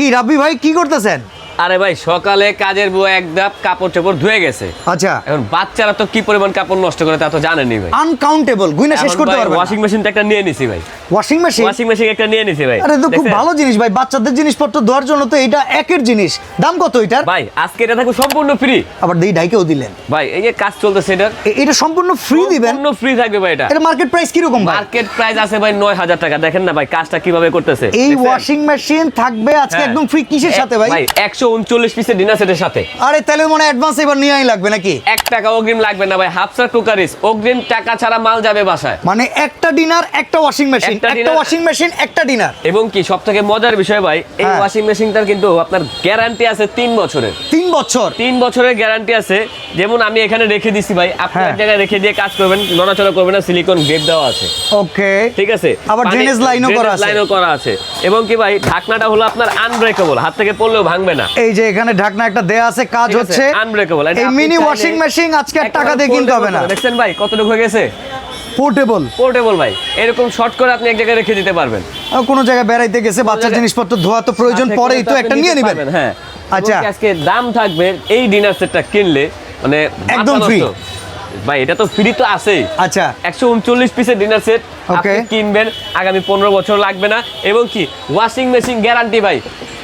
কি রাব্বি ভাই কি করতেছেন? আরে ভাই সকালে কাজের বউ এক ধাপ কাপড় চোপড় ধুয়ে গেছে। আচ্ছা। এখন বাচ্চারা তো কি পরিমাণ কাপড় নষ্ট করে তা তো জানেনি ভাই। আনকাউন্টেবল গুইনা শেষ করতে পারবেন ওয়াশিং মেশিন একটা নিয়ে নিছি ভাই। ওয়াশিং মেশিন ওয়াশিং মেশিন একটা নিয়ে নিছি ভাই আরে তো খুব ভালো জিনিস ভাই বাচ্চাদের জিনিসপত্র ধোয়ার জন্য তো এটা একের জিনিস। দাম কত এটার? ভাই আজকে এটা থাকবে সম্পূর্ণ ফ্রি আবার দেই ডাইকেও দিলেন। ভাই এই যে কাজ চলতেছে এটার। এ- এটা সম্পূর্ণ ফ্রি দিবেন? সম্পূর্ণ ফ্রি থাকবে ভাই এটা। এটা মার্কেট প্রাইস কীরকম ভাই? মার্কেট প্রাইস আছে ভাই নয় হাজার টাকা। দেখেন না ভাই কাজটা কীভাবে করতেছে। এই ওয়াশিং মেশিন থাকবে আজকে হ্যাঁ। একদম ফ্রি কিসের সাথে ভাই? ভাই একশো উনচল্লিশ পিসের ডিনার সেটের সাথে। আরে তাহলে মনে অ্যাডভান্স এবার নিয়েই লাগবে নাকি? এক টাকা অগ্রিম লাগবে না ভাই হাফসার কুকারিস অগ্রিম টাকা ছাড়া মাল যাবে বাসায়। মানে একটা ডিনার একটা ওয়াশিং মেশিন একটা ওয়াশিং মেশিন একটা ডিনার এবং কি সব থেকে মজার বিষয় ভাই এই হ্যাঁ। ওয়াশিং মেশিনটার কিন্তু আপনার গ্যারান্টি আছে তিন বছরের। বছর। তিন বছরের গ্যারান্টি আছে। যেমন আমি এখানে রেখে দিছি ভাই আপনি হ্যাঁ। এক জায়গায় রেখে দিয়ে কাজ করবেন নড়াচড়া করবেন না সিলিকন গ্রেপ দেওয়া আছে। ওকে। ঠিক আছে? আবার drainage line ও করা আছে। লাইনও করা আছে। এবং কি ভাই ঢাকনাটা হলো আপনার আনব্রেকেবল হাত থেকে পড়লেও ভাঙবে না। এই যে এখানে ঢাকনা একটা দেয়া আছে কাজ হচ্ছে। এটা এই মিনি ওয়াশিং মেশিন আজকে টাকা দিয়ে কিনতে হবে না। দেখছেন ভাই কতটুকু হয়ে গেছে? পোর্টেবল পোর্টেবল ভাই। এরকম শর্ট করে আপনি এক জায়গায় রেখে দিতে পারবেন। কোনো জায়গায় বেড়াইতে গেছে বাচ্চার জিনিসপত্র ধোয়া তো প্রয়োজন সাথে পরেই তো একটা নিয়ে নেবেন। হ্যাঁ। আচ্ছা। আজকে দাম থাকবে এই ডিনার সেটটা কিনলে মানে একদম ফ্রি ভাই এটা তো ফ্রি তো আছেই। আচ্ছা। একশো উনচল্লিশ পিসের ডিনার সেট আপনি কিনবেন আগামী পনেরো বছর লাগবে না। এবং কি ওয়াশিং মেশিন গ্যারান্টি ভাই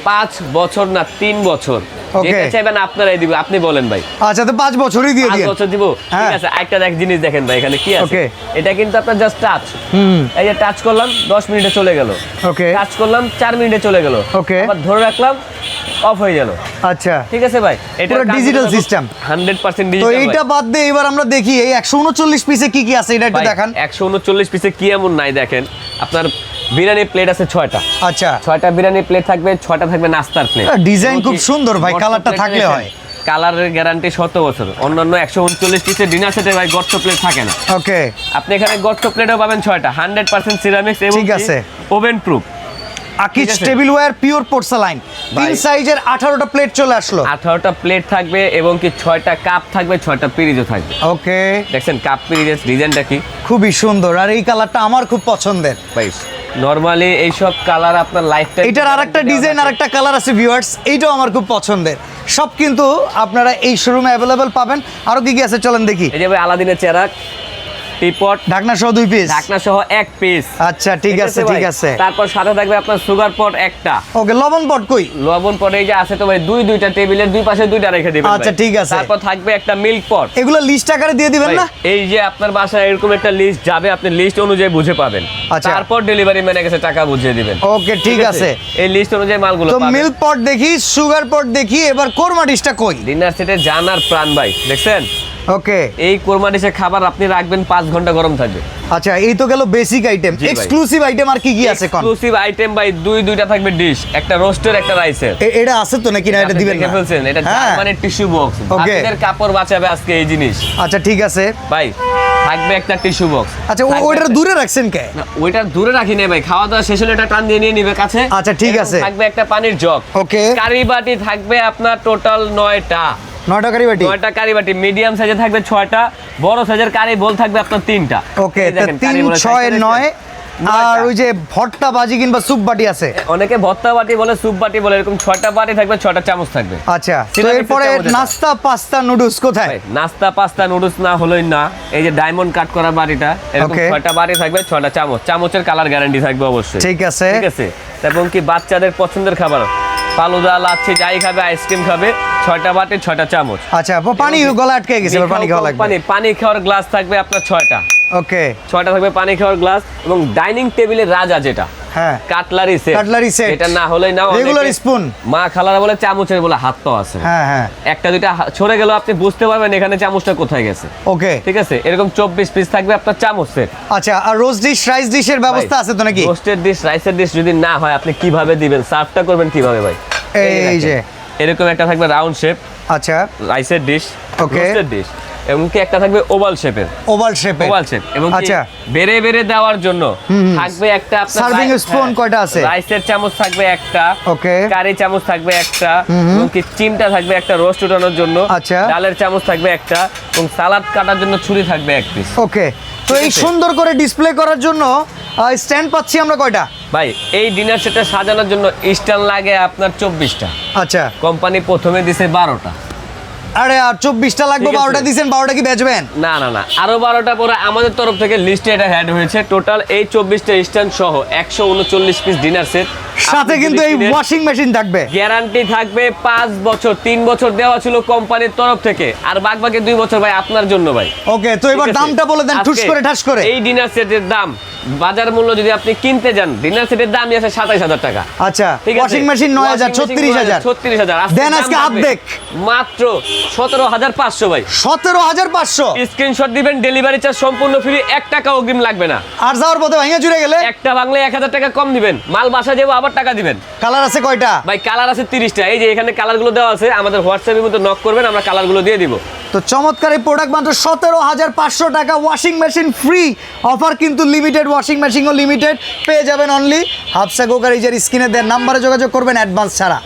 পাঁচ বছর না তিন বছর. যেটা চাইবেন আপনারাই দিবে আপনি বলেন ভাই। আচ্ছা তো পাঁচ বছরই দিয়ে পাঁচ দিয়ে বছর দিব। হ্যাঁ। ঠিক আছে একটা এক জিনিস দেখেন ভাই এখানে কি আছে? এটা কিন্তু আপনার জাস্ট টাচ হুম। এই যে টাচ করলাম দশ মিনিটে চলে গেল। ওকে টাচ করলাম চার মিনিটে চলে গেল। Okay. আবার ধরে রাখলাম অফ হয়ে গেল। আচ্ছা। ঠিক আছে ভাই এটা পার্সেন্ট তো এইটা বাদ দিয়ে এবার আমরা দেখি এই একশো উনচল্লিশ পিসে কি কি আছে এটা একটু দেখান। পিসে কি এমন নাই দেখেন। আপনার বিরিয়ানি প্লেট আছে ছয়টা। আচ্ছা। ছয়টা বিরিয়ানি প্লেট থাকবে ছয়টা থাকবে নাস্তার প্লেট ডিজাইন খুব সুন্দর ভাই কালারটা থাকলে হয়। কালারের গ্যারান্টি শত বছর অন্যান্য একশো উনচল্লিশ পিসের ডিনার সেটে ভাই গর্ত প্লেট থাকে না। ওকে আপনি এখানে গর্ত প্লেটও পাবেন ছয়টা। হান্ড্রেড পার্সেন্ট সিরামিক্স এবং ঠিক আছে। Oven proof Akij table ware pure porcelain তিন। সাইজের আঠারোটা প্লেট চলে আসলো। আঠারোটা প্লেট থাকবে এবং কি ছয়টা কাপ থাকবে ছয়টা পিরিজও থাকবে। ওকে দেখছেন কাপ পিরিজের ডিজাইনটা কি? খুবই সুন্দর। আর এই কালারটা আমার খুব পছন্দের। ভাই নর্মালি এইসব কালার আপনার লাইফ এটার আরেকটা ডিজাইন আরেকটা কালার আছে ভিউয়ার্স এইটাও আমার খুব পছন্দের। সব কিন্তু আপনারা এই শোরুমে অ্যাভেলেবেল পাবেন। আরও কি কি আছে? চলেন দেখি। এই যে ভাই আলাদিনের চেরাক। ঢাকনা সহ দুই পিস ঢাকনা সহ এক পিস আচ্ছা ঠিক আছে ঠিক আছে। তারপর সাথে থাকবে আপনার সুগার পট একটা। ওকে লবণ পট কই? লবণ পট এই যে আছে তো ভাই দুই দুইটা টেবিলের দুই পাশে দুইটা রেখে দিবেন আচ্ছা, ঠিক আছে। তারপর থাকবে একটা মিল্ক পট এগুলো লিস্ট আকারে দিয়ে দিবেন না? এই যে আপনার বাসায় এরকম একটা লিস্ট যাবে আপনি লিস্ট অনুযায়ী বুঝে পাবেন। আচ্ছা। তারপর ডেলিভারি ম্যানের কাছে টাকা বুঝিয়ে দিবেন। ওকে ঠিক আছে। এই লিস্ট অনুযায়ী মালগুলো তো মিল্ক পট দেখি সুগার পট দেখি এবার কোরমা ডিশটা কই? ডিনার সেটে জানার প্রাণ ভাই দেখছেন? ওকে। এই কোরমা ডিশের খাবার আপনি রাখবেন পাঁচ ঘণ্টা গরম থাকবে। আচ্ছা এই তো গেল বেসিক আইটেম এক্সক্লুসিভ আইটেম আর কি কি আছে কোন এক্সক্লুসিভ আইটেম ভাই দুই দুইটা থাকবে ডিশ একটা রোস্টের একটা রাইসের এটা আছে তো নাকি না? এটা দিবেন না? ফেলছেন এটা মানে টিস্যু বক্স আপনাদের কাপড় বাঁচাবে আজকে এই জিনিস। আচ্ছা ঠিক আছে। ভাই থাকবে একটা টিস্যু বক্স আচ্ছা ও- ওইটার দূরে রাখছেন কে? ওইটা দূরে রাখি না ভাই খাওয়া দাওয়া শেষ হলে এটা টান দিয়ে নিয়ে নিবে কাছে। আচ্ছা, ঠিক আছে। থাকবে একটা পানির জগ ওকে কারি বাটি থাকবে আপনার টোটাল নয়টা। নয়টা কারি বাটি? নয়টা কারি বাটি। মিডিয়াম সাইজে থাকবে ছয়টা বড় সাইজের কারি বল থাকবে আপনার তিনটা। ওকে তিন ছয় নয় আর ওই যে বাজি কিংবা স্যুপ বাটি আছে? অনেকে ভর্তা বাটি বলে স্যুপ বাটি বলে এরকম বাটি থাকবে চামচ থাকবে। আচ্ছা তো এরপরে নাস্তা পাস্তা নুডলস কোথায়? নাস্তা পাস্তা নুডলস না হলোই না। এই যে ডায়মন্ড কাট করা বাটিটা এরকম. ছয়টা বাটি থাকবে ছয়টা চামচ। চামচের কালার গ্যারান্টি থাকবে অবশ্যই। ঠিক আছে। ঠিক আছে? এবং কি বাচ্চাদের পছন্দের খাবার? ফালুদা লাচ্ছি যাই খাবে আইসক্রিম খাবে। ছয়টা বাটি ছয়টা চামচ। আচ্ছা পানি গলা আটকে গেছে পানি খাওয়া লাগবে। পানি পানি খাওয়ার গ্লাস থাকবে আপনার ছয়টা। ওকে। ছয়টা থাকবে পানি খাওয়ার গ্লাস এবং ডাইনিং টেবিলের রাজা যেটা। হ্যাঁ। Cutlery set. Cutlery set। এটা না হলেই না Regular spoon। মা খালারা বলে চামচের বলে হাত তো আছে। হ্যাঁ হ্যাঁ। একটা দুইটা ছড়ে গেল আপনি বুঝতে পারবেন এখানে চামচটা কোথায় গেছে। ওকে। ঠিক আছে? এরকম চব্বিশ পিস থাকবে আপনার চামচ সেট। আচ্ছা আর রোজ ডিশ রাইস ডিশের ব্যবস্থা আছে তো নাকি? রোস্টেড ডিশ রাইসের ডিশ যদি না হয় আপনি কীভাবে দিবেন? সার্ভটা করবেন কীভাবে ভাই? এই যে। এরকম একটা থাকবে রাউন্ড শেপ আচ্ছা। রাইসের ডিশ ওকে ডিশ এবং কি একটা থাকবে ওভাল শেপের ওভাল শেপে ওভাল শেপ এবং আচ্ছা। বেড়ে বেড়ে দেওয়ার জন্য থাকবে একটা আপনার spoon হ্যাঁ, কয়টা আছে? রাইসের চামচ থাকবে একটা। ওকে কারি চামচ থাকবে একটা। এবং কি চিমটা থাকবে একটা রোস্ট উঠানোর জন্য। আচ্ছা। ডালের চামচ থাকবে একটা। এবং সালাদ কাটার জন্য ছুরি থাকবে এক পিস ওকে তো এই সুন্দর করে ডিসপ্লে করার জন্য স্ট্যান্ড পাচ্ছি আমরা কয়টা? ভাই এই ডিনার সেটটা সাজানোর জন্য স্ট্যান্ড লাগে আপনার চব্বিশটা। আচ্ছা। কোম্পানি প্রথমে দিছে বারোটা। আরে আর চব্বিশটা লাগবে। বারোটা দিচ্ছেন বারোটা কি বেচবেন? না না না। আরও বারোটা পরে আমাদের তরফ থেকে লিস্টে এটা হ্যাড হয়েছে। টোটাল এই চব্বিশটা স্ট্যান্ড সহ একশো উনচল্লিশ পিস ডিনার সেট সাথে কিন্তু এই ওয়াশিং মেশিন থাকবে। গ্যারান্টি থাকবে পাঁচ বছর তিন বছর দেওয়া ছিল কোম্পানির তরফ থেকে। আর বাদ বাকি দুই বছর ভাই আপনার জন্য ভাই। ওকে তো এবার দামটা বলে দেন ঠুস করে ঠাস করে। এই ডিনার সেটের দাম বাজার মূল্য যদি আপনি কিনতে যান ডিনার সেটের দামই আছে সাতাইশ হাজার টাকা। আচ্ছা ওয়াশিং মেশিন নয় হাজার ছত্রিশ হাজার ছত্রিশ হাজার। দেন আজকে। মাত্র সতেরো হাজার পাঁচশো ভাই। সতেরো হাজার পাঁচশো। স্ক্রিনশট দিবেন ডেলিভারি চার্জ সম্পূর্ণ ফ্রি এক টাকা অগ্রিম লাগবে না। আর যাওয়ার পথে ভাঙে জুড়ে গেলে? একটা বাংলায় এক হাজার টাকা কম দিবেন। মাল বাসা যাব আবার টাকা দিবেন। কালার আছে কয়টা? ভাই কালার আছে তিরিশটা। এই যে এখানে কালারগুলো দেওয়া আছে আমাদের হোয়াটসঅ্যাপের মধ্যে নক করবেন আমরা কালারগুলো দিয়ে দিব। তো চমৎকার এই প্রোডাক্ট মাত্র সতেরো হাজার পাঁচশো টাকা। ওয়াশিং মেশিন ফ্রি অফার কিন্তু লিমিটেড ওয়াশিং মেশিনও লিমিটেড পেয়ে যাবেন অনলি হাফসা গোকার এই যে স্ক্রিনে দেন নাম্বারে যোগাযোগ করবেন অ্যাডভান্স ছাড়া।